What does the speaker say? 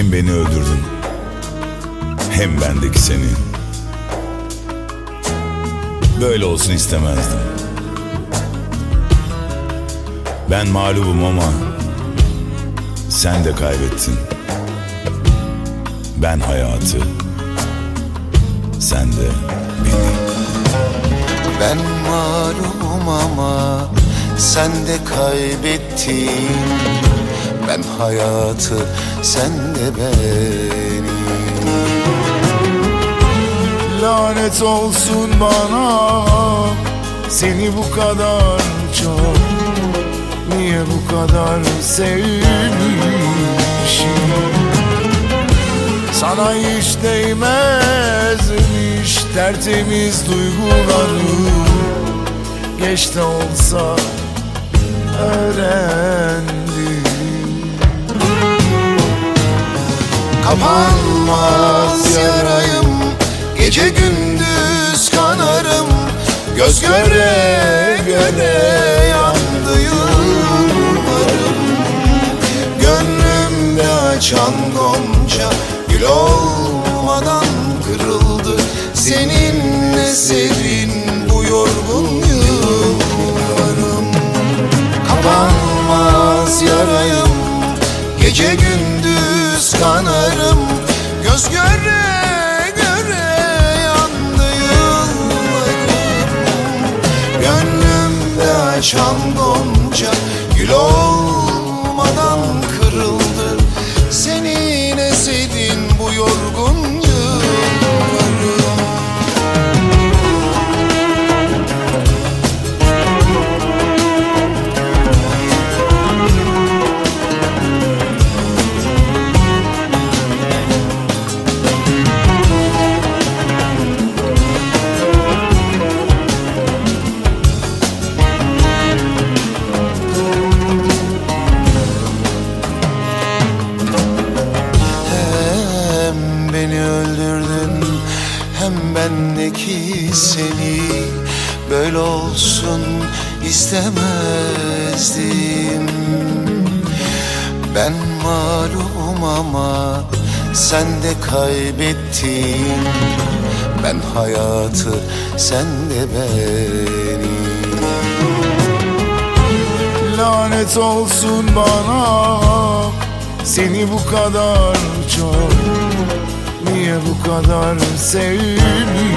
Hem beni öldürdün Hem bendeki seni. Böyle olsun istemezdim. Ben mağlubum ama Sen de kaybettin. Ben hayatı Sen de beni. Ben malum ama sen de kaybettin Ben hayatı sen de beni. Lanet olsun bana Seni bu kadar çok. Niye bu kadar sevmişim? Sana hiç değmezmiş Tertemiz duygularım. Geç de olsa öğrendim Kapanmaz yarayım Gece gündüz kanarım Göz göre göre yandı yıllarım. Gönlümde açan gonca Gül olmadan kırıldı. Seninle serin bu yorgun yıllarım. Kapanmaz yarayım Gece gündüz Açan gonca Gül olmadan hem bendeki seni. Böyle olsun istemezdim. Ben malum ama sen de kaybettin. Ben hayatı sen de beni Lanet olsun bana Seni bu kadar çok Niye bu kadar sevmişim